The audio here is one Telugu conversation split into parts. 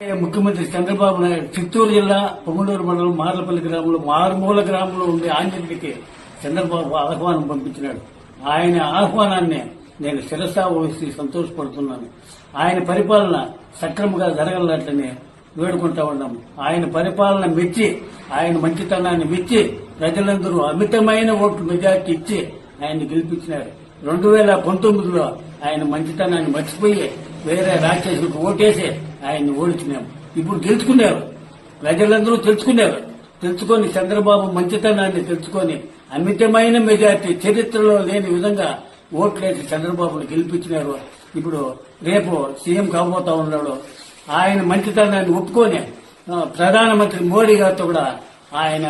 ముఖ్యమంత్రి చంద్రబాబు నాయుడు చిత్తూరు జిల్లా పొంగనూరు మండలం మార్లపల్లి గ్రామంలో మారుమూల గ్రామంలో ఉండే ఆంజనేయుడికి చంద్రబాబు ఆహ్వానం పంపించినాడు. ఆయన ఆహ్వానాన్ని నేను శిరసా వహిస్తూ సంతోషపడుతున్నాను. ఆయన పరిపాలన సక్రమంగా జరగలట్లని వేడుకుంటా ఉన్నాము ఆయన పరిపాలన మెచ్చి ఆయన మంచితనాన్ని మెచ్చి ప్రజలందరూ అమితమైన ఓట్లు మెజార్టీ ఇచ్చి ఆయన్ని గెలిపించినారు. రెండు వేల పంతొమ్మిదిలో ఆయన మంచితనాన్ని మర్చిపోయి వేరే రాక్షసులకు ఓటేసి ఆయన్ని ఓడించినాము. ఇప్పుడు తెలుసుకున్నారు ప్రజలందరూ తెలుసుకున్నారు. తెలుసుకొని చంద్రబాబు మంచితనాన్ని తెలుసుకొని అమితమైన మెజార్టీ చరిత్రలో లేని విధంగా ఓట్లేసి చంద్రబాబును గెలిపించినారు. ఇప్పుడు రేపు సీఎం కాబోతా ఉన్నాడు. ఆయన మంచితనాన్ని ఒప్పుకొని ప్రధానమంత్రి మోడీ గారితో కూడా ఆయన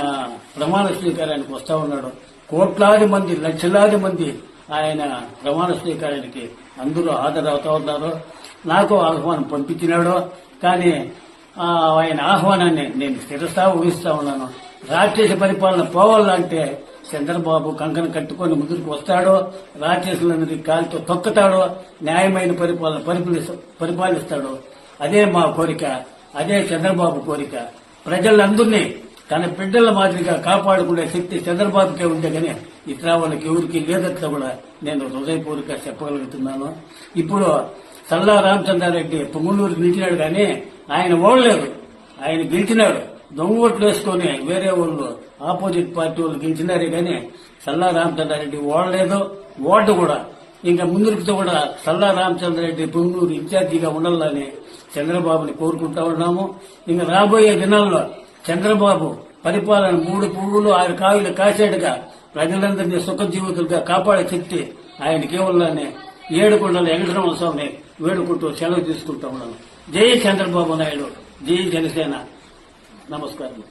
ప్రమాణ స్వీకారానికి వస్తా ఉన్నాడు. కోట్లాది మంది లక్షలాది మంది ఆయన ప్రమాణ స్వీకారానికి అందరూ హాజరవుతా ఉన్నారు. నాకు ఆహ్వానం పంపించినాడు. కానీ ఆయన ఆహ్వానాన్ని నేను శిరసా ఊహిస్తా ఉన్నాను. రాక్షస పరిపాలన పోవాలంటే చంద్రబాబు కంకణ కట్టుకొని ముందుకు వస్తాడో. రాక్షసులన్నది కాలితో తొక్కుతాడో. న్యాయమైన పరిపాలన పరిపాలిస్త- పరిపాలిస్తాడో. అదే మా కోరిక. అదే చంద్రబాబు కోరిక. ప్రజలందరినీ తన బిడ్డల మాదిరిగా కాపాడుకునే శక్తి చంద్రబాబుకే ఉంటే కానీ ఇతర వాళ్ళకి ఎవరికి లేదట్లా కూడా నేను హృదయపూర్వక చెప్పగలుగుతున్నాను. ఇప్పుడు సల్లా రామచంద్రారెడ్డి పొంగులూరు నిలిచినాడు కానీ ఆయన ఓడలేదు ఆయన గెలిచినాడు. దొంగ ఓట్లు వేసుకొని వేరే వాళ్ళు ఆపోజిట్ పార్టీ వాళ్ళు గెలిచినారే కానీ సల్లా రామచంద్రారెడ్డి ఓడలేదు. ఓటు కూడా. ఇంకా ముందుకు కూడా సల్లా రామచంద్రారెడ్డి పొంగూరు ఇన్ఛార్జిగా ఉండాలని చంద్రబాబుని కోరుకుంటా ఉన్నాము. ఇంకా రాబోయే దినాల్లో చంద్రబాబు పరిపాలన మూడు పువ్వులు ఆరు కాయలు కాసేడుగా ప్రజలందరినీ సుఖ జీవితులుగా కాపాడే శక్తి ఆయనకి ఇవ్వాలని ఏడుకొండల వెంకటరమణ స్వామిని వేడుకుంటూ సెలవు తీసుకుంటా ఉన్నాను. జై చంద్రబాబు నాయుడు. జై జనసేన. నమస్కారం.